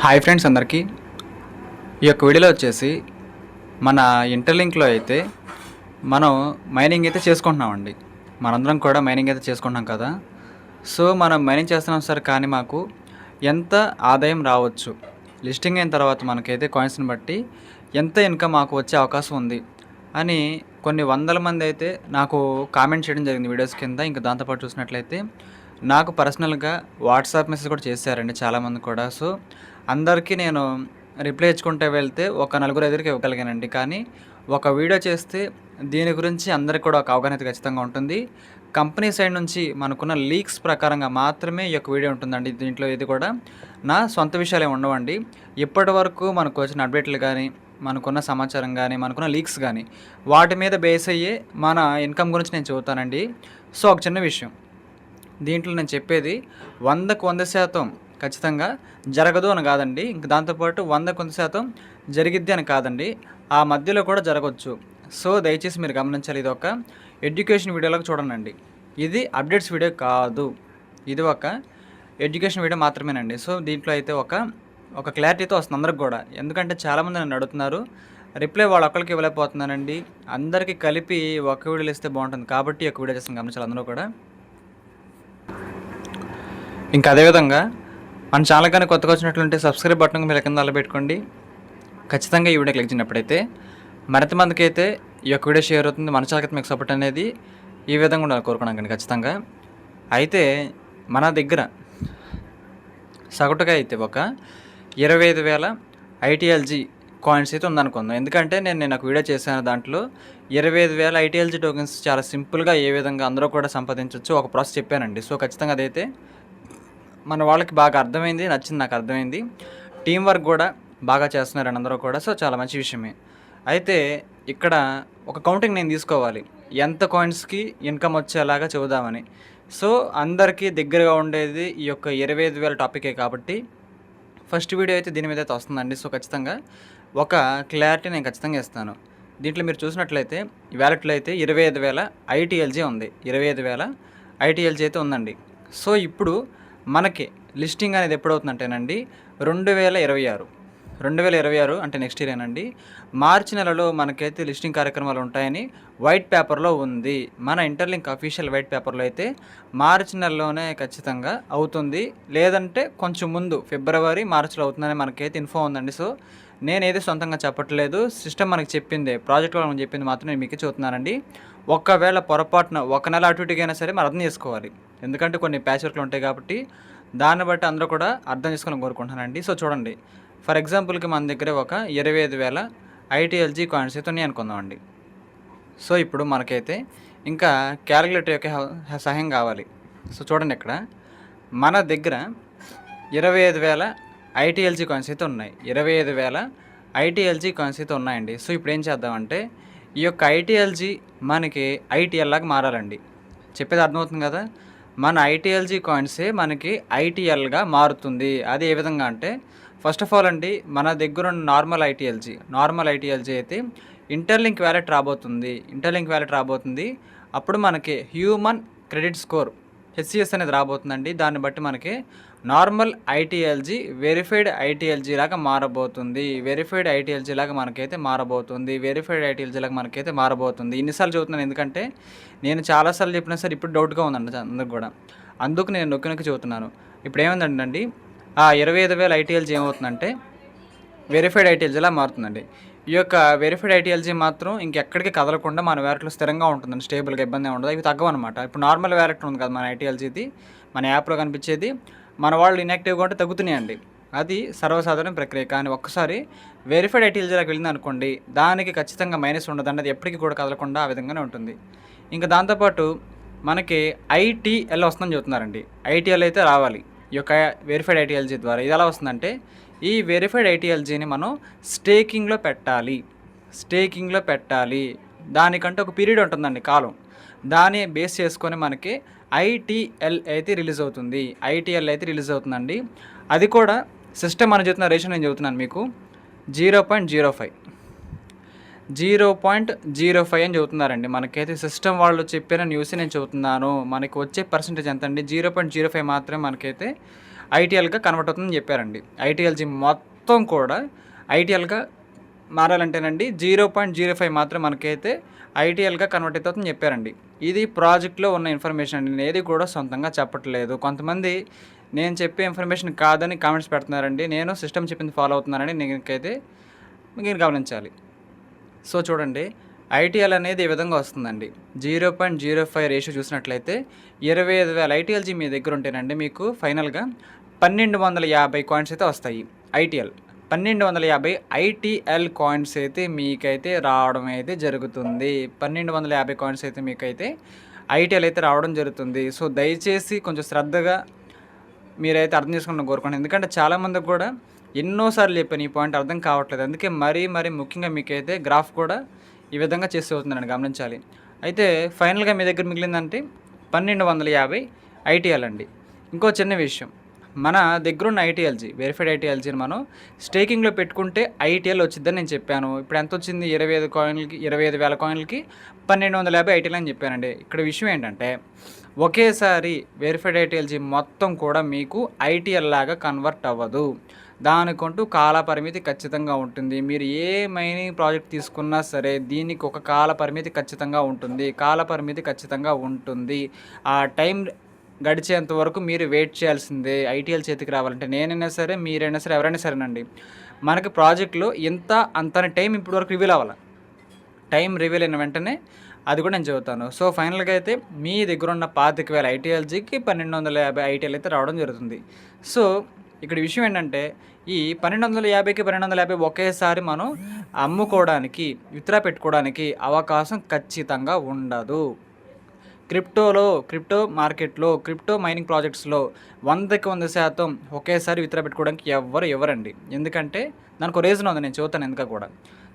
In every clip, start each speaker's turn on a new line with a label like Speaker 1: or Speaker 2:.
Speaker 1: Hi friends అందరికీ. ఈ యొక్క వీడియోలో వచ్చేసి మన ఇంటర్లింక్లో అయితే మనం మైనింగ్ అయితే చేసుకుంటున్నామండి. మనందరం కూడా మైనింగ్ అయితే చేసుకుంటున్నాం కదా. సో మనం మైనింగ్ చేస్తున్నాం సార్ కానీ మాకు ఎంత ఆదాయం రావచ్చు? లిస్టింగ్ అయిన తర్వాత మనకైతే కాయిన్స్ని బట్టి ఎంత ఇన్కమ్ మాకు వచ్చే అవకాశం ఉంది అని కొన్ని వందల మంది అయితే నాకు కామెంట్ చేయడం జరిగింది వీడియోస్ కింద. ఇంకా దాంతోపాటు చూసినట్లయితే నాకు పర్సనల్గా వాట్సాప్ మెసేజ్ కూడా చేశారండి చాలామంది కూడా. సో అందరికీ నేను రిప్లై ఇచ్చుకుంటే వెళ్తే ఒక నలుగురు ఎదురుకి ఇవ్వగలిగానండి. కానీ ఒక వీడియో చేస్తే దీని గురించి అందరికి కూడా ఒక అవగాహన ఖచ్చితంగా ఉంటుంది. కంపెనీ సైడ్ నుంచి మనకున్న లీక్స్ ప్రకారంగా మాత్రమే ఈ యొక్క వీడియో ఉంటుందండి దీంట్లో ఇది కూడా. నా సొంత విషయాలు ఉండవండి. ఇప్పటి వరకు మనకు వచ్చిన అప్డేట్లు కానీ మనకున్న సమాచారం కానీ మనకున్న లీక్స్ కానీ వాటి మీద బేస్ అయ్యే మన ఇన్కమ్ గురించి నేను చెబుతానండి. సో ఒక చిన్న విషయం. దీంట్లో నేను చెప్పేది వందకు వంద శాతం ఖచ్చితంగా జరగదు అని కాదండి. ఇంక దాంతోపాటు వంద కొంత శాతం జరిగిద్ది అని కాదండి. ఆ మధ్యలో కూడా జరగవచ్చు సో దయచేసి మీరు గమనించాలి ఇది ఒక ఎడ్యుకేషన్ వీడియోలకు చూడండి ఇది అప్డేట్స్ వీడియో కాదు. ఇది ఒక ఎడ్యుకేషన్ వీడియో మాత్రమేనండి. సో దీంట్లో అయితే ఒక ఒక క్లారిటీతో వస్తుంది అందరికి కూడా. ఎందుకంటే చాలామంది నన్ను అడుగుతున్నారు రిప్లై వాళ్ళు ఒక్కరికి ఇవ్వలేకపోతున్నానండి. అందరికీ కలిపి ఒక వీడియోలు ఇస్తే బాగుంటుంది. కాబట్టి ఒక వీడియో చేస్తాను. గమనించాలి అందరూ కూడా. ఇంకా అదేవిధంగా మన ఛానల్ కానీ కొత్తగా వచ్చినట్లుంటే సబ్స్క్రైబ్ బటన్ మీరు కింద అలా పెట్టుకోండి. ఖచ్చితంగా ఈ వీడియో క్లిక్ చేసినప్పుడైతే మరింత మందికి అయితే ఈ యొక్క వీడియో షేర్ అవుతుంది. మన ఛానల్కి మీకు సపోర్ట్ అనేది ఈ విధంగా ఉండాలి కోరుకున్నాం కానీ ఖచ్చితంగా. అయితే మన దగ్గర సగటుగా అయితే ఒక ఇరవై ఐదు వేల ఐటీఎల్జీ కాయిన్స్ అయితే ఉందనుకుందాం. ఎందుకంటే నేను నేను ఒక వీడియో చేశాను దాంట్లో ఇరవై ఐదు వేల ఐటీఎల్జీ టోకెన్స్ చాలా సింపుల్గా ఏ విధంగా అందరూ కూడా సంపాదించవచ్చు ఒక ప్రాసెస్ చెప్పానండి. సో ఖచ్చితంగా అదైతే మన వాళ్ళకి బాగా అర్థమైంది నచ్చింది నాకు అర్థమైంది. టీం వర్క్ కూడా బాగా చేస్తున్నారు అందరూ కూడా. సో చాలా మంచి విషయమే. అయితే ఇక్కడ ఒక కౌంటింగ్ నేను తీసుకోవాలి. ఎంత కాయిన్స్కి ఇన్కమ్ వచ్చేలాగా చెబుదామని. సో అందరికీ దగ్గరగా ఉండేది ఈ యొక్క ఇరవై ఐదు వేల టాపికే కాబట్టి ఫస్ట్ వీడియో అయితే దీని మీద అయితే వస్తుందండి. సో ఖచ్చితంగా ఒక క్లారిటీ నేను ఖచ్చితంగా ఇస్తాను. దీంట్లో మీరు చూసినట్లయితే వ్యాలెట్లో అయితే ఇరవై ఐదు వేల ఐటీఎల్జీ ఉంది. ఇరవై ఐదు వేల ఐటీఎల్జీ అయితే ఉందండి. సో ఇప్పుడు మనకి లిస్టింగ్ అనేది ఎప్పుడవుతుందంటేనండి రెండు వేల ఇరవై ఆరు. రెండు వేల ఇరవై ఆరు అంటే నెక్స్ట్ ఇయర్ ఏనండి. మార్చి నెలలో మనకైతే లిస్టింగ్ కార్యక్రమాలు ఉంటాయని వైట్ పేపర్లో ఉంది. మన ఇంటర్లింక్ అఫీషియల్ వైట్ పేపర్లో అయితే మార్చి నెలలోనే ఖచ్చితంగా అవుతుంది. లేదంటే కొంచెం ముందు ఫిబ్రవరి మార్చిలో అవుతుందని మనకైతే ఇన్ఫో ఉందండి. సో నేనేది సొంతంగా చెప్పట్లేదు. సిస్టమ్ మనకి చెప్పింది ప్రాజెక్ట్ వాళ్ళు చెప్పింది మాత్రం నేను మీకు చూస్తున్నానండి ఒకవేళ పొరపాటున ఒక నెల అటు ఇటుగా సరే మనం అర్థం చేసుకోవాలి. ఎందుకంటే కొన్ని ప్యాచ్ వర్క్లు ఉంటాయి కాబట్టి దాన్ని బట్టి అందరూ కూడా అర్థం చేసుకోవాలని కోరుకుంటున్నానండి. సో చూడండి ఫర్ ఎగ్జాంపుల్కి మన దగ్గర ఒక ఇరవై ఐదు వేల ఐటీఎల్జీ కాయిన్స్ అయితే ఉన్నాయి అనుకుందామండి. సో ఇప్పుడు మనకైతే ఇంకా క్యాలిక్యులేటర్ యొక్క సహాయం కావాలి. సో చూడండి ఇక్కడ మన దగ్గర ఇరవై ఐదు వేల ఐటీఎల్జీ కాయిన్స్ అయితే ఉన్నాయి. ఇరవై ఐదు వేల ఐటీఎల్జీ కాయిన్స్ అయితే ఉన్నాయండి. సో ఇప్పుడు ఏం చేద్దామంటే ఈ యొక్క ఐటీఎల్జీ మనకి ఐటీఎల్ లాగా మారాలండి. చెప్పేది అర్థమవుతుంది కదా? మన ఐటీఎల్జీ కాయిన్సే మనకి ఐటీఎల్గా మారుతుంది. అది ఏ విధంగా అంటే ఫస్ట్ ఆఫ్ ఆల్ అండి మన దగ్గర ఉన్న నార్మల్ ఐటీఎల్జీ నార్మల్ ఐటీఎల్జీ అయితే ఇంటర్లింక్ వ్యాలెట్ రాబోతుంది. ఇంటర్లింక్ వ్యాలెట్ రాబోతుంది. అప్పుడు మనకి హ్యూమన్ క్రెడిట్ స్కోర్ హెచ్సిఎస్ అనేది రాబోతుందండి. దాన్ని బట్టి మనకి నార్మల్ ఐటీఎల్జీ వెరిఫైడ్ ఐటీఎల్జీ లాగా మారబోతుంది. వెరిఫైడ్ ఐటీఎల్జీ లాగా మనకైతే మారబోతుంది. వెరిఫైడ్ ఐటీఎల్జీ లాగా మనకైతే మారబోతుంది. ఇన్నిసార్లు చదువుతున్నాను ఎందుకంటే నేను చాలాసార్లు చెప్పినా సరే ఇప్పుడు డౌట్గా ఉందండి అందరికి కూడా. అందుకు నేను నొక్కి నొక్కి చదువుతున్నాను. ఇప్పుడు ఏమైందండి ఆ ఇరవై ఐదు వేల ఐటీఎల్జీ ఏమవుతుందంటే వెరిఫైడ్ ఐటీఎల్జీలా మారుతుందండి. ఈ యొక్క వెరిఫైడ్ ఐటీఎల్జీ మాత్రం ఇంకెక్కడికి కదలకుండా మన వ్యాలెట్లో స్థిరంగా ఉంటుందండి. స్టేబుల్గా ఇబ్బంది ఉండదు. ఇవి తగ్గవన్నమాట. ఇప్పుడు నార్మల్ వ్యాలెట్ ఉంది కదా మన ఐటీఎల్జీది మన యాప్లో కనిపించేది. మన వాళ్ళు ఇన్యాక్టివ్గా ఉంటే తగ్గుతున్నాయండి. అది సర్వసాధారణ ప్రక్రియ. కానీ ఒక్కసారి వెరిఫైడ్ ఐటీఎల్జీలోకి వెళ్ళింది అనుకోండి దానికి ఖచ్చితంగా మైనస్ ఉండదు అన్నది ఎప్పటికీ కూడా కదలకుండా ఆ విధంగానే ఉంటుంది. ఇంకా దాంతోపాటు మనకి ఐటీఎల్ వస్తుందని చెబుతున్నారండి. ఐటీఎల్ అయితే రావాలి. ఈ యొక్క వెరిఫైడ్ ఐటీఎల్జీ ద్వారా. ఇది ఎలా వస్తుందంటే ఈ వెరిఫైడ్ ఐటీఎల్జీని మనం స్టేకింగ్లో పెట్టాలి. స్టేకింగ్లో పెట్టాలి. దానికంటే ఒక పీరియడ్ ఉంటుందండి కాలం. దాన్ని బేస్ చేసుకొని మనకి ఐటీఎల్ అయితే రిలీజ్ అవుతుంది. ఐటీఎల్ అయితే రిలీజ్ అవుతుందండి. అది కూడా సిస్టమ్ అని చెప్తున్న రేషన్ నేను చెబుతున్నాను మీకు. Zero point zero five. Zero point zero five అని చెబుతున్నారండి. మనకైతే సిస్టమ్ వాళ్ళు చెప్పిన న్యూస్ నేను చెబుతున్నాను. మనకి వచ్చే పర్సంటేజ్ ఎంత అండి జీరో పాయింట్ జీరో ఫైవ్ మాత్రమే మనకైతే ఐటీఎల్గా కన్వర్ట్ అవుతుందని చెప్పారండి. ఐటీఎల్జీ మొత్తం కూడా ఐటీఎల్గా మారాలంటేనండి జీరో పాయింట్ జీరో ఫైవ్ మాత్రం మనకైతే ఐటీఎల్గా కన్వర్ట్ అవుతుందని చెప్పారండి. ఇది ప్రాజెక్ట్లో ఉన్న ఇన్ఫర్మేషన్ అండి. నేను ఏది కూడా సొంతంగా చెప్పట్లేదు. కొంతమంది నేను చెప్పే ఇన్ఫర్మేషన్ కాదని కామెంట్స్ పెడుతున్నారండి. నేను సిస్టమ్ చెప్పింది ఫాలో అవుతున్నానని నేనైతే మీరు గమనించాలి. సో చూడండి. ఐటీఎల్ అనేది ఈ విధంగా వస్తుందండి? Zero point zero five ratio చూసినట్లయితే ఇరవై ఐదు వేల ఐటీఎల్జీ మీ దగ్గర ఉంటేనండి మీకు ఫైనల్గా పన్నెండు వందల యాభై కాయిన్స్ అయితే వస్తాయి. ఐటీఎల్ పన్నెండు వందల యాభై ఐటీఎల్ కాయిన్స్ అయితే మీకైతే రావడం అయితే జరుగుతుంది. పన్నెండు వందల యాభై కాయిన్స్ అయితే మీకైతే ఐటీఎల్ అయితే రావడం జరుగుతుంది. సో దయచేసి కొంచెం శ్రద్ధగా మీరైతే అర్థం చేసుకుని కోరుకోండి. ఎందుకంటే చాలామందికి కూడా ఎన్నోసార్లు చెప్పాను ఈ పాయింట్ అర్థం కావట్లేదు. అందుకే మరీ మరీ ముఖ్యంగా మీకైతే గ్రాఫ్ కూడా ఈ విధంగా చేసి అవుతుందండి గమనించాలి. అయితే ఫైనల్గా మీ దగ్గర మిగిలిందంటే పన్నెండు వందల యాభై ఐటీఎల్ అండి. ఇంకో చిన్న విషయం. మన దగ్గర ఉన్న ఐటీఎల్జీ వెరిఫైడ్ ఐటీఎల్జీని మనం స్టేకింగ్లో పెట్టుకుంటే ఐటీఎల్ వచ్చిందని నేను చెప్పాను. ఇప్పుడు ఎంత వచ్చింది? ఇరవై ఐదు కాయిన్లకి ఇరవై ఐదు వేల కాయిన్లకి పన్నెండు వందల యాభై ఐటీఎల్ అని చెప్పానండి. ఇక్కడ విషయం ఏంటంటే ఒకేసారి వెరిఫైడ్ ఐటీఎల్జీ మొత్తం కూడా మీకు ఐటీఎల్ లాగా కన్వర్ట్ అవ్వదు. దానికంటూ కాల పరిమితి ఖచ్చితంగా ఉంటుంది. మీరు ఏ మైనింగ్ ప్రాజెక్ట్ తీసుకున్నా సరే దీనికి ఒక కాల పరిమితి ఖచ్చితంగా ఉంటుంది. కాల పరిమితి ఖచ్చితంగా ఉంటుంది. ఆ టైం గడిచేంత వరకు మీరు వెయిట్ చేయాల్సిందే ఐటీఎల్ చేతికి రావాలంటే నేనైనా సరే మీరైనా సరే ఎవరైనా సరేనండి. మనకి ప్రాజెక్టులో ఇంత అంతని టైం ఇప్పటి వరకు రివీల్ అవ్వాలి. టైం రివీల్ అయిన వెంటనే అది కూడా నేను చెబుతాను. సో ఫైనల్గా అయితే మీ దగ్గర ఉన్న పాతిక వేల ఐటీఎల్జీకి పన్నెండు వందల యాభై ఐటీఎల్ అయితే రావడం జరుగుతుంది. సో ఇక్కడ విషయం ఏంటంటే ఈ పన్నెండు వందల యాభైకి పన్నెండు వందల యాభై ఒకేసారి మనం అమ్ముకోవడానికి విత్డ్రా పెట్టుకోవడానికి అవకాశం ఖచ్చితంగా ఉండదు. క్రిప్టోలో క్రిప్టో మార్కెట్లో క్రిప్టో మైనింగ్ ప్రాజెక్ట్స్లో వందకి వంద శాతం ఒకేసారి విత్ర పెట్టుకోవడానికి ఎవ్వరు ఎవరండి ఎందుకంటే దానికి రీజన్ ఉంది నేను చూస్తాను ఎందుక కూడా.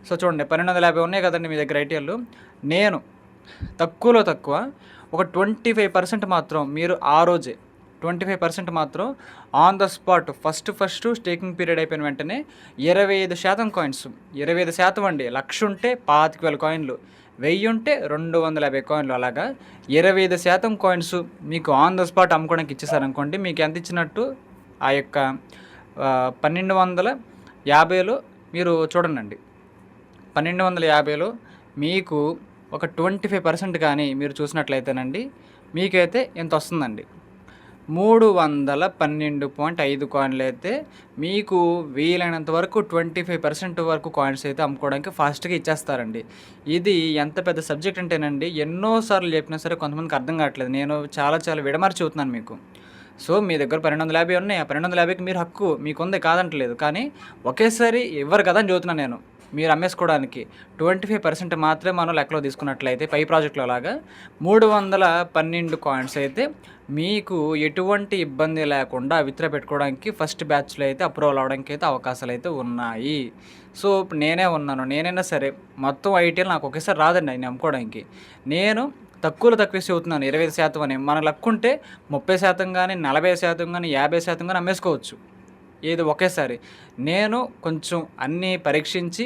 Speaker 1: సో చూడండి పన్నెండు వందల యాభై ఉన్నాయి కదండి మీ దగ్గర ఐటీఎల్ నేను తక్కువలో తక్కువ ఒక ట్వంటీ ఫైవ్ పర్సెంట్ మాత్రం మీరు ఆ రోజే ట్వంటీ ఫైవ్ పర్సెంట్ మాత్రం on the spot first first staking period అయిపోయిన వెంటనే ఇరవై ఐదు శాతం కాయిన్స్ ఇరవై ఐదు శాతం అండి. లక్ష ఉంటే పాతిక వేల కాయిన్లు. వెయ్యి ఉంటే రెండు వందల యాభై కాయిన్లు అలాగా. ఇరవై ఐదు శాతం కాయిన్స్ మీకు ఆన్ ద స్పాట్ అమ్ముకోవడానికి ఇచ్చేసారనుకోండి మీకు ఎంత ఇచ్చినట్టు ఆ యొక్క పన్నెండు వందల యాభైలో మీరు చూడండి పన్నెండు వందల యాభైలో మీకు ఒక ట్వంటీ ఫైవ్ పర్సెంట్ కానీ మీరు చూసినట్లయితేనండి మీకైతే ఎంత వస్తుందండి? మూడు వందల పన్నెండు పాయింట్ ఐదు కాయిన్లు అయితే మీకు వీలైనంత వరకు ట్వంటీ ఫైవ్ పర్సెంట్ వరకు కాయిన్స్ అయితే అమ్ముకోవడానికి ఫాస్ట్గా ఇచ్చేస్తారండి. ఇది ఎంత పెద్ద సబ్జెక్ట్ అంటేనండి ఎన్నోసార్లు చెప్పినా సరే కొంతమందికి అర్థం కావట్లేదు. నేను చాలా చాలా విడమర్చి చూస్తున్నాను మీకు. సో మీ దగ్గర పన్నెండు వందల యాభై ఉన్నాయి. ఆ పన్నెండు వందల యాభైకి మీరు హక్కు మీకుంది కాదంటలేదు. కానీ ఒకేసారి ఇవ్వరు కదా అని చదువుతున్నాను నేను. మీరు అమ్మేసుకోవడానికి ట్వంటీ ఫైవ్ పర్సెంట్ మాత్రమే మనం లెక్కలో తీసుకున్నట్లయితే పై ప్రాజెక్టులో లాగా మూడు వందల పన్నెండు కాయిన్స్ అయితే మీకు ఎటువంటి ఇబ్బంది లేకుండా విత్ర పెట్టుకోవడానికి ఫస్ట్ బ్యాచ్లో అయితే అప్రూవల్ అవడానికి అయితే అవకాశాలు అయితే ఉన్నాయి. సో ఇప్పుడు నేనే ఉన్నాను నేనైనా సరే మొత్తం ఐటీఎల్ నాకు ఒకేసారి రాదండి ఆయన అమ్ముకోవడానికి నేను తక్కువలో తక్కువ అవుతున్నాను ఇరవై శాతం అని. మన లక్కుంటే ముప్పై శాతం కానీ నలభై శాతం కానీ యాభై శాతం కానీ అమ్మేసుకోవచ్చు. ఏది ఒకేసారి. నేను కొంచెం అన్నీ పరీక్షించి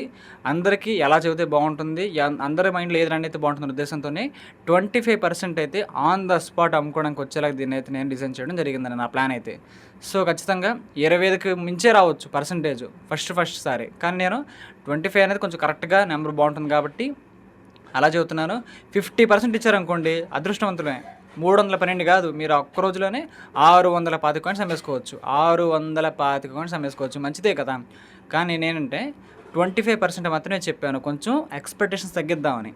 Speaker 1: అందరికీ ఎలా చెబితే బాగుంటుంది అందరి మైండ్లో ఏది రన్ అయితే బాగుంటుంది ఉద్దేశంతోనే ట్వంటీ ఫైవ్ పర్సెంట్ అయితే ఆన్ ద స్పాట్ అమ్ముకోవడానికి వచ్చేలాగా దీన్ని అయితే నేను డిజైన్ చేయడం జరిగిందని నా ప్లాన్ అయితే. సో ఖచ్చితంగా ఇరవై ఐదుకి మించే రావచ్చు పర్సంటేజ్ ఫస్ట్ ఫస్ట్ సారి. కానీ నేను ట్వంటీ ఫైవ్ అనేది కొంచెం కరెక్ట్గా నెంబర్ బాగుంటుంది కాబట్టి అలా చెబుతున్నాను ఫిఫ్టీ పర్సెంట్ ఇచ్చారనుకోండి అదృష్టవంతులే మూడు వందల పన్నెండు కాదు మీరు ఒక్క రోజులోనే ఆరు వందల పాతిక కాయిన్స్ అమ్మేసుకోవచ్చు. ఆరు వందల పాతిక కాయిన్స్ అమ్మేసుకోవచ్చు. మంచిదే కదా. కానీ నేనంటే ట్వంటీ ఫైవ్ పర్సెంట్ మాత్రమే చెప్పాను. కొంచెం ఎక్స్పెక్టేషన్స్ తగ్గిద్దామని.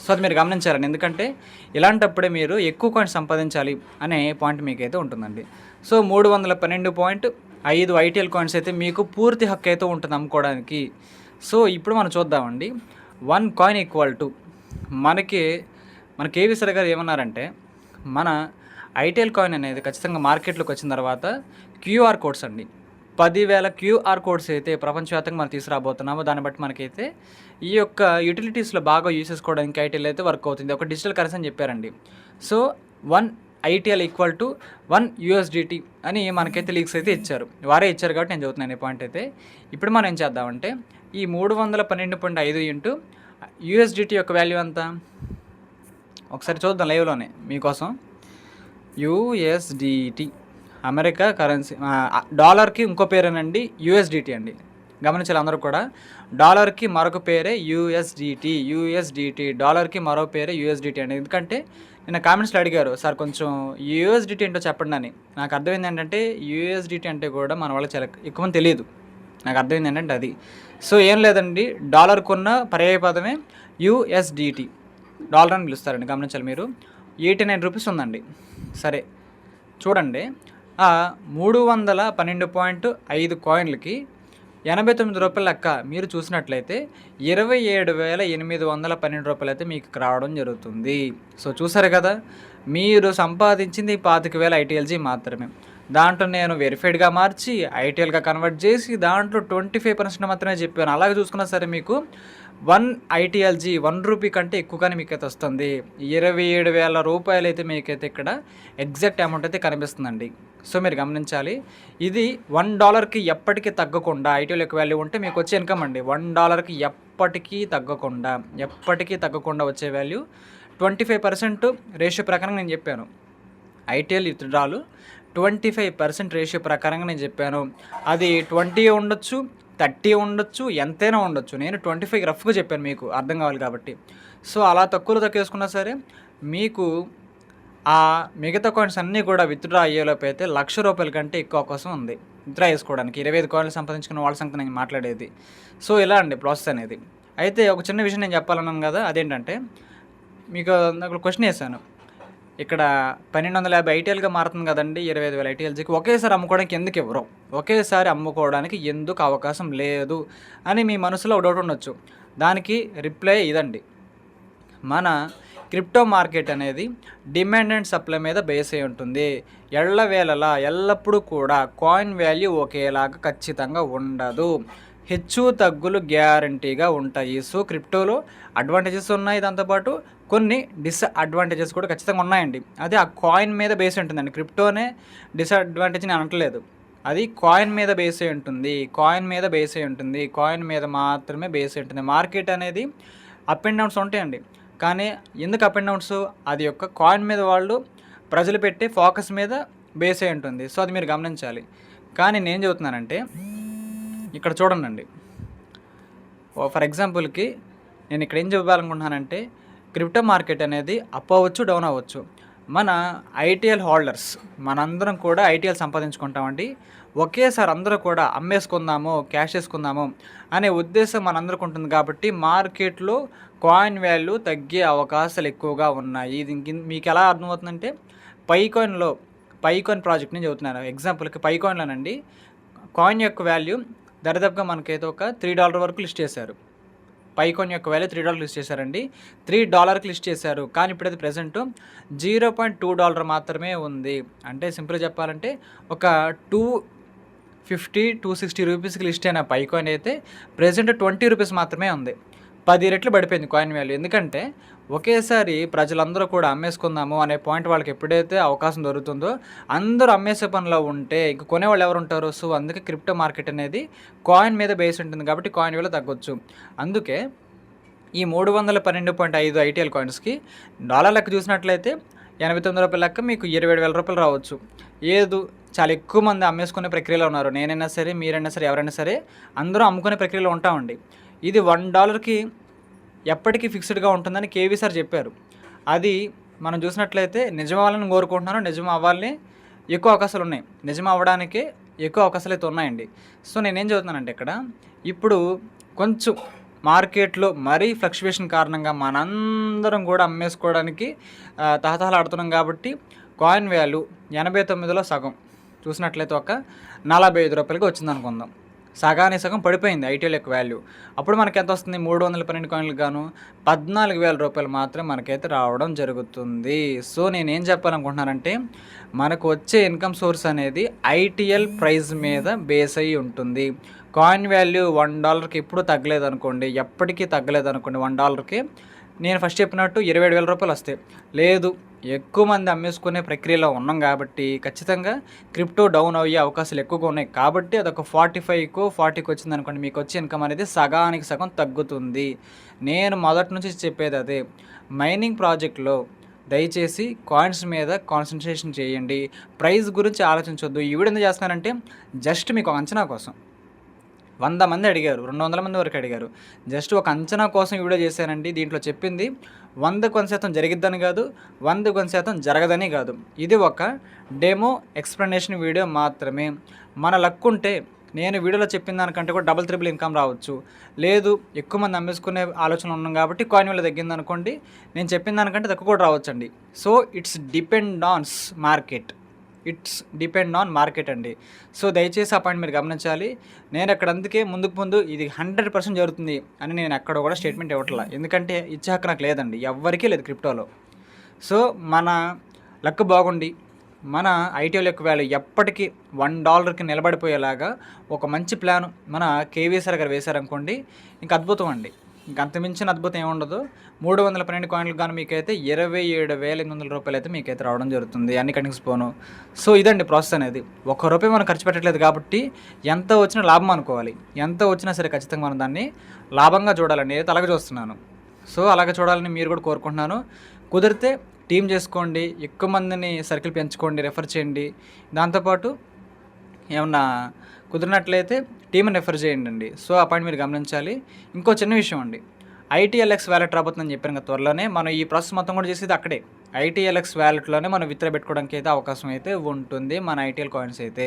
Speaker 1: సో అది మీరు గమనించారండి ఎందుకంటే ఇలాంటప్పుడే మీరు ఎక్కువ కాయిన్స్ సంపాదించాలి అనే పాయింట్ మీకైతే ఉంటుందండి. సో మూడు వందల పన్నెండు పాయింట్ ఐదు ఐటీఎల్ కాయిన్స్ అయితే మీకు పూర్తి హక్కు అయితే ఉంటుంది అమ్ముకోవడానికి. సో ఇప్పుడు మనం చూద్దామండి. వన్ కాయిన్ ఈక్వల్ టు మనకి మన కేవీ సర్ గారు ఏమన్నారంటే మన ఐటీఎల్ కాయిన్ అనేది ఖచ్చితంగా మార్కెట్లోకి వచ్చిన తర్వాత క్యూఆర్ కోడ్స్ అండి. పదివేల క్యూఆర్ కోడ్స్ అయితే ప్రపంచవ్యాప్తంగా మనం తీసుకురాబోతున్నామో దాన్ని బట్టి మనకైతే ఈ యొక్క యూటిలిటీస్లో బాగా యూస్ చేసుకోవడానికి ఐటీఎల్ అయితే వర్క్ అవుతుంది. ఒక డిజిటల్ కరెన్సీ అని చెప్పారండి. So one ITL equal to one USDT అని మనకైతే లీక్స్ అయితే ఇచ్చారు. వారే ఇచ్చారు కాబట్టి నేను చదువుతున్నాను ఈ పాయింట్ అయితే. ఇప్పుడు మనం ఏం చేద్దామంటే ఈ మూడు వందల పన్నెండు పాయింట్ ఐదు ఇంటూ యూఎస్డిటీ యొక్క వాల్యూ ఎంత? ఒకసారి చూద్దాం లైవ్లోనే మీకోసం. యుఎస్డిటి అమెరికా కరెన్సీ డాలర్కి ఇంకో పేరేనండి యుఎస్డిటి అండి. గమనించాలి అందరూ కూడా. డాలర్కి మరొక పేరే యుఎస్డిటి యుఎస్డిటి డాలర్కి మరో పేరే యుఎస్డిటి అండి. ఎందుకంటే నిన్న కామెంట్స్లో అడిగారు సార్ కొంచెం యూఎస్డిటీ ఏంటో చెప్పండి అని. నాకు అర్థమైంది ఏంటంటే యూఎస్డిటీ అంటే కూడా మన వాళ్ళకి చాలా ఎక్కువ మంది తెలియదు. నాకు అర్థమైంది ఏంటంటే అది. సో ఏం లేదండి డాలర్కున్న పర్యాయపదమే పర్యాయ డాలర్ అని పిలుస్తారండి గమనించాలి మీరు. ఎయిటీ నైన్ రూపీస్ ఉందండి. సరే చూడండి. ఆ మూడు వందల పన్నెండు పాయింట్ ఐదు కాయిన్లకి ఎనభై తొమ్మిది రూపాయల లెక్క మీరు చూసినట్లయితే ఇరవై ఏడు వేల ఎనిమిది వందల పన్నెండు రూపాయలు అయితే మీకు రావడం జరుగుతుంది. సో చూసారు కదా మీరు సంపాదించింది పాతిక వేల ఐటీఎల్జీ మాత్రమే. దాంట్లో నేను వెరిఫైడ్గా మార్చి ఐటీఎల్గా కన్వర్ట్ చేసి దాంట్లో ట్వంటీ ఫైవ్ పర్సెంట్ మాత్రమే చెప్పాను. అలాగే చూసుకున్నా సరే మీకు వన్ ఐటీఎల్జీ వన్ రూపీ కంటే ఎక్కువగానే మీకైతే వస్తుంది. ఇరవై ఏడు వేల రూపాయలు అయితే మీకైతే ఇక్కడ ఎగ్జాక్ట్ అమౌంట్ అయితే కనిపిస్తుందండి. సో మీరు గమనించాలి. ఇది వన్ డాలర్కి ఎప్పటికీ తగ్గకుండా ఐటీఎల్ యొక్క వాల్యూ ఉంటే మీకు వచ్చే ఇన్కమ్ అండి. వన్ డాలర్కి ఎప్పటికీ తగ్గకుండా ఎప్పటికీ తగ్గకుండా వచ్చే value twenty five percent ratio ప్రకారం నేను చెప్పాను. ఐటీఎల్ విత్డ్రాలు ట్వంటీ ఫైవ్ పర్సెంట్ రేషియో ప్రకారంగా నేను చెప్పాను. అది ట్వంటీ ఉండొచ్చు థర్టీ ఉండొచ్చు ఎంతైనా ఉండొచ్చు. నేను ట్వంటీ ఫైవ్ రఫ్గా చెప్పాను మీకు అర్థం కావాలి కాబట్టి. సో అలా తక్కువలో తక్కువ వేసుకున్నా సరే మీకు ఆ మిగతా కాయిన్స్ అన్నీ కూడా విత్డ్రా అయ్యేలోపు అయితే లక్ష రూపాయల కంటే ఎక్కువ అవకాశం ఉంది. విత్డ్రా చేసుకోవడానికి ఇరవై ఐదు కాయిన్లు సంపాదించుకున్న వాళ్ళ సంగతి నేను మాట్లాడేది. సో ఇలా అండి ప్రాసెస్ అనేది. అయితే ఒక చిన్న విషయం నేను చెప్పాలన్నాను కదా అదేంటంటే మీకు నాకు క్వశ్చన్ వేసాను ఇక్కడ పన్నెండు వందల యాభై ఐటీఎల్గా మారుతుంది కదండి ఇరవై ఐదు వేల ఐటీఎల్జీకి. ఒకేసారి అమ్ముకోవడానికి ఎందుకు ఇవ్వరు? ఒకేసారి అమ్ముకోవడానికి ఎందుకు అవకాశం లేదు అని మీ మనసులో డౌట్ ఉండొచ్చు. దానికి రిప్లై ఇదండి. మన క్రిప్టో మార్కెట్ అనేది డిమాండ్ అండ్ సప్లై మీద బేస్ అయి ఉంటుంది. ఎళ్ళవేళలా ఎల్లప్పుడూ కూడా కాయిన్ వాల్యూ ఒకేలాగా ఖచ్చితంగా ఉండదు. హెచ్చు తగ్గులు గ్యారంటీగా ఉంటాయి. సో క్రిప్టోలో అడ్వాంటేజెస్ ఉన్నాయి. దాంతోపాటు కొన్ని డిస్అడ్వాంటేజెస్ కూడా ఖచ్చితంగా ఉన్నాయండి. అది ఆ కాయిన్ మీద బేస్ ఉంటుందండి. క్రిప్టోనే డిస్అడ్వాంటేజ్ నేను అనట్లేదు. అది కాయిన్ మీద బేస్ అయి ఉంటుంది. కాయిన్ మీద బేస్ అయి ఉంటుంది. కాయిన్ మీద మాత్రమే బేస్ అయి ఉంటుంది. మార్కెట్ అనేది అప్ అండ్ డౌన్స్ ఉంటాయండి. కానీ ఎందుకు అప్ అండ్ డౌన్స్ అది యొక్క కాయిన్ మీద వాళ్ళు ప్రజలు పెట్టే ఫోకస్ మీద బేస్ అయి ఉంటుంది. సో అది మీరు గమనించాలి. కానీ నేను చెబుతున్నానంటే ఇక్కడ చూడండి. ఫర్ ఎగ్జాంపుల్కి నేను ఇక్కడ ఏం చెప్పాలనుకుంటున్నానంటే క్రిప్టో మార్కెట్ అనేది అప్ అవ్వచ్చు డౌన్ అవ్వచ్చు. మన ఐటీఎల్ హోల్డర్స్ మనందరం కూడా ఐటీఎల్ సంపాదించుకుంటామండి. ఒకేసారి అందరూ కూడా అమ్మేసుకుందాము క్యాష్ చేసుకుందాము అనే ఉద్దేశం మనందరికి ఉంటుంది కాబట్టి మార్కెట్లో కాయిన్ వాల్యూ తగ్గే అవకాశాలు ఎక్కువగా ఉన్నాయి. ఇది మీకు ఎలా అర్థమవుతుందంటే పైకాయిన్లో పైకాయిన్ ప్రాజెక్ట్ నేను చెబుతున్నాను. ఎగ్జాంపుల్కి పైకాయిన్లోనండి. కాయిన్ యొక్క వాల్యూ దరిదాపుగా మనకైతే ఒక త్రీ డాలర్ వరకు లిస్ట్ చేశారు. పైకాన్ యొక్క వాల్యూ త్రీ డాలర్ లిస్ట్ చేశారండి. త్రీ డాలర్కి లిస్ట్ చేశారు. కానీ ఇప్పుడైతే present zero point two dollar మాత్రమే ఉంది. అంటే సింపుల్గా చెప్పాలంటే ఒక టూ ఫిఫ్టీ టూ సిక్స్టీ రూపీస్కి లిస్ట్ అయిన పైకాయిన్ అయితే ప్రజెంట్ ట్వంటీ రూపీస్ మాత్రమే ఉంది. పది రెట్లు పడిపోయింది కాయిన్ వాల్యూ ఎందుకంటే ఒకేసారి ప్రజలందరూ కూడా అమ్మేసుకుందాము అనే పాయింట్ వాళ్ళకి ఎప్పుడైతే అవకాశం దొరుకుతుందో అందరూ అమ్మేసే పనిలో ఉంటే ఇంక కొనేవాళ్ళు ఎవరు ఉంటారు? సో అందుకే క్రిప్టో మార్కెట్ అనేది కాయిన్ మీద బేస్ ఉంటుంది కాబట్టి కాయిన్ విలువ తగ్గొచ్చు. అందుకే ఈ మూడు వందల పన్నెండు పాయింట్ ఐదు ఐటీఎల్ కాయిన్స్కి డాలర్ లెక్క చూసినట్లయితే ఎనభై తొమ్మిది రూపాయల లెక్క మీకు ఇరవై ఏడు వేల రూపాయలు రావచ్చు. ఏదు చాలా ఎక్కువ మంది అమ్మేసుకునే ప్రక్రియలో ఉన్నారు. నేనైనా సరే మీరైనా సరే ఎవరైనా సరే అందరూ అమ్ముకునే ప్రక్రియలో ఉంటామండి. ఇది వన్ డాలర్కి ఎప్పటికీ ఫిక్స్డ్గా ఉంటుందని కేవీ సార్ చెప్పారు. అది మనం చూసినట్లయితే నిజం అవ్వాలని కోరుకుంటున్నాను నిజం అవ్వాలని ఎక్కువ అవకాశాలు ఉన్నాయి. నిజం అవ్వడానికే ఎక్కువ అవకాశాలు అయితే ఉన్నాయండి. సో నేనేం చదువుతున్నానంటే ఇక్కడ ఇప్పుడు కొంచెం మార్కెట్లో మరీ ఫ్లక్చువేషన్ కారణంగా మనందరం కూడా అమ్మేసుకోవడానికి తహతహలాడుతున్నాం కాబట్టి కాయిన్ వాల్యూ ఎనభై తొమ్మిదిలో సగం. చూసినట్లయితే ఒక నలభై ఐదు రూపాయలకి వచ్చింది అనుకుందాం సగానికి సగం పడిపోయింది ఐటీఎల్ యొక్క వాల్యూ అప్పుడు మనకి ఎంత వస్తుంది మూడు వందల పన్నెండు కాయిన్లకు గాను పద్నాలుగు వేల రూపాయలు మాత్రమే మనకైతే రావడం జరుగుతుంది. సో నేను ఏం చెప్పాలనుకుంటున్నానంటే మనకు వచ్చే ఇన్కమ్ సోర్స్ అనేది ఐటీఎల్ ప్రైస్ మీద బేస్ అయ్యి ఉంటుంది. కాయిన్ వాల్యూ వన్ డాలర్కి ఎప్పుడు తగ్గలేదు అనుకోండి ఎప్పటికీ తగ్గలేదు అనుకోండి వన్ డాలర్కి నేను ఫస్ట్ చెప్పినట్టు ఇరవై ఏడు వేల రూపాయలు వస్తాయి. లేదు ఎక్కువ మంది అమ్మేసుకునే ప్రక్రియలో ఉన్నాం కాబట్టి ఖచ్చితంగా క్రిప్టో డౌన్ అయ్యే అవకాశాలు ఎక్కువగా ఉన్నాయి. కాబట్టి అదొక ఫార్టీ ఫైవ్కు ఫార్టీకి వచ్చింది అనుకోండి. మీకు వచ్చే ఇన్కమ్ అనేది సగానికి సగం తగ్గుతుంది. నేను మొదటి నుంచి చెప్పేది అదే. మైనింగ్ ప్రాజెక్ట్లో దయచేసి కాయిన్స్ మీద కాన్సన్ట్రేషన్ చేయండి. ప్రైస్ గురించి ఆలోచించొద్దు. ఈ వీడియో ఎందుకు చేస్తున్నానంటే జస్ట్ మీకు అంచనా కోసం. వంద మంది అడిగారు రెండు వందల మంది వరకు అడిగారు. జస్ట్ ఒక అంచనా కోసం వీడియో చేశానండి. దీంట్లో చెప్పింది వంద కొంత శాతం జరిగిద్దని కాదు వంద కొంత శాతం జరగదని కాదు. ఇది ఒక డెమో ఎక్స్ప్లెనేషన్ వీడియో మాత్రమే. మన లక్ ఉంటే నేను వీడియోలో చెప్పిన దానికంటే కూడా డబుల్ త్రిబుల్ ఇన్కమ్ రావచ్చు. లేదు ఎక్కువ మంది అమ్మేసుకునే ఆలోచన ఉన్నాం కాబట్టి కాయిన్ వల్ల తగ్గింది అనుకోండి నేను చెప్పిన దానికంటే తక్కువ కూడా రావచ్చండి. So it's depend ons market. It's depend on market అండి. సో దయచేసి ఆ పాయింట్ మీరు గమనించాలి. నేను అక్కడ అందుకే ముందుకు ముందు ఇది హండ్రెడ్ పర్సెంట్ జరుగుతుంది అని నేను ఎక్కడ కూడా స్టేట్మెంట్ ఇవ్వట్లా. ఎందుకంటే ఇచ్చే హక్కు నాకు లేదండి. ఎవ్వరికీ లేదు క్రిప్టోలో. సో మన లక్ బాగుండి మన ఐటీఎల్ యొక్క వాల్యూ ఎప్పటికీ వన్ డాలర్కి నిలబడిపోయేలాగా ఒక మంచి ప్లాన్ మన కేవీఎస్ఆర్ గారు వేశారనుకోండి ఇంకా అద్భుతం అండి. అంతమించిన అద్భుతం ఏముండదు మూడు వందల పన్నెండు కాయిన్లు కానీ మీకైతే ఇరవై ఏడు వేల ఎనిమిది వందల రూపాయలు అయితే మీకైతే రావడం జరుగుతుంది. అన్ని కటింగ్స్ పోను. సో ఇదండి ప్రాసెస్ అనేది. ఒక్క రూపాయి మనం ఖర్చు పెట్టట్లేదు కాబట్టి ఎంత వచ్చినా లాభం అనుకోవాలి. ఎంత వచ్చినా సరే ఖచ్చితంగా మనం దాన్ని లాభంగా చూడాలని అయితే అలాగే చూస్తున్నాను. సో అలాగే చూడాలని మీరు కూడా కోరుకుంటున్నాను. కుదిరితే టీం చేసుకోండి. ఎక్కువ మందిని సర్కిల్ పెంచుకోండి రెఫర్ చేయండి. దాంతోపాటు ఏమన్నా కుదిరినట్లయితే టీంని రెఫర్ చేయండి సో ఆ పాయింట్ మీరు గమనించాలి. ఇంకో చిన్న విషయం అండి. ఐటీఎల్ఎక్స్ వ్యాలెట్ రాబోతుందని చెప్పాను కదా త్వరలోనే. మనం ఈ ప్రాసెస్ మొత్తం కూడా చేసేది అక్కడే. ఐటీఎల్ఎక్స్ వ్యాలెట్లోనే మనం విత్ర పెట్టుకోవడానికి అయితే అవకాశం అయితే ఉంటుంది. మన ఐటీఎల్ కాయిన్స్ అయితే.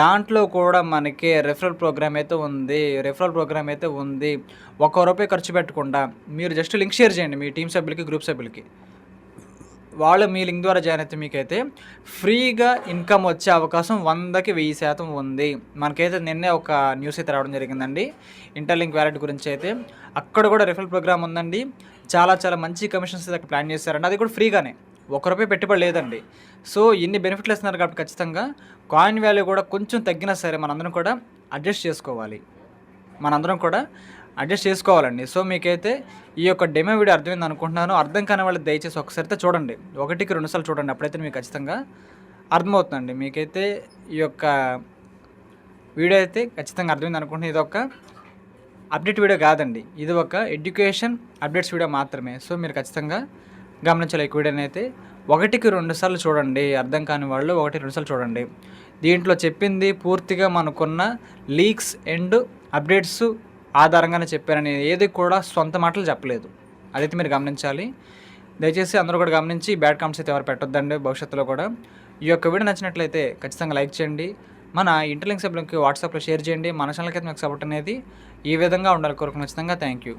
Speaker 1: దాంట్లో కూడా మనకి రెఫరల్ ప్రోగ్రామ్ అయితే ఉంది. రెఫరల్ ప్రోగ్రామ్ అయితే ఉంది. ఒక్క రూపాయి ఖర్చు పెట్టకుండా మీరు జస్ట్ లింక్ షేర్ చేయండి మీ టీం సభ్యులకి గ్రూప్ సభ్యులకి. వాళ్ళు మీ లింక్ ద్వారా జాయిన్ అయితే మీకైతే ఫ్రీగా ఇన్కమ్ వచ్చే అవకాశం వందకి వెయ్యి శాతం ఉంది. మనకైతే నిన్నే ఒక న్యూస్ అయితే రావడం జరిగిందండి. ఇంటర్లింక్ వ్యాలెట్ గురించి అయితే అక్కడ కూడా రిఫరల్ ప్రోగ్రామ్ ఉందండి. చాలా చాలా మంచి కమిషన్స్ అయితే ప్లాన్ చేశారండి. అది కూడా ఫ్రీగానే. ఒక రూపాయి పెట్టుబడి లేదండి. సో ఇన్ని బెనిఫిట్లు ఇస్తున్నారు కాబట్టి ఖచ్చితంగా కాయిన్ వాల్యూ కూడా కొంచెం తగ్గినా సరే మనందరం కూడా అడ్జస్ట్ చేసుకోవాలి. మనందరం కూడా అడ్జస్ట్ చేసుకోవాలండి. సో మీకైతే ఈ యొక్క డెమో వీడియో అర్థమైంది అనుకుంటున్నాను. అర్థం కాని వాళ్ళు దయచేసి ఒకసారి అయితే చూడండి. ఒకటికి రెండుసార్లు చూడండి. అప్పుడైతే మీకు ఖచ్చితంగా అర్థమవుతుందండి. మీకైతే ఈ యొక్క వీడియో అయితే ఖచ్చితంగా అర్థమైంది అనుకుంటున్నాను. ఇది ఒక అప్డేట్ వీడియో కాదండి. ఇది ఒక ఎడ్యుకేషన్ అప్డేట్స్ వీడియో మాత్రమే. సో మీరు ఖచ్చితంగా గమనించాలి ఈ వీడియోని అయితే. ఒకటికి రెండు సార్లు చూడండి. అర్థం కాని వాళ్ళు ఒకటి రెండు సార్లు చూడండి. దీంట్లో చెప్పింది పూర్తిగా మనకున్న లీక్స్ అండ్ అప్డేట్స్ ఆధారంగానే చెప్పారని ఏది కూడా సొంత మాటలు చెప్పలేదు. అదైతే మీరు గమనించాలి. దయచేసి అందరూ కూడా గమనించి బ్యాడ్ కామెంట్స్ అయితే ఎవరు పెట్టొద్దండి భవిష్యత్తులో కూడా. ఈ యొక్క వీడియో నచ్చినట్లయితే ఖచ్చితంగా లైక్ చేయండి. మన ఇంటర్లింక్ సభ్యులకి వాట్సాప్లో షేర్ చేయండి. మన ఛానల్కి అయితే మీకు సపోర్ట్ అనేది ఈ విధంగా ఉండాలి కోరుకుని ఖచ్చితంగా థ్యాంక్ యూ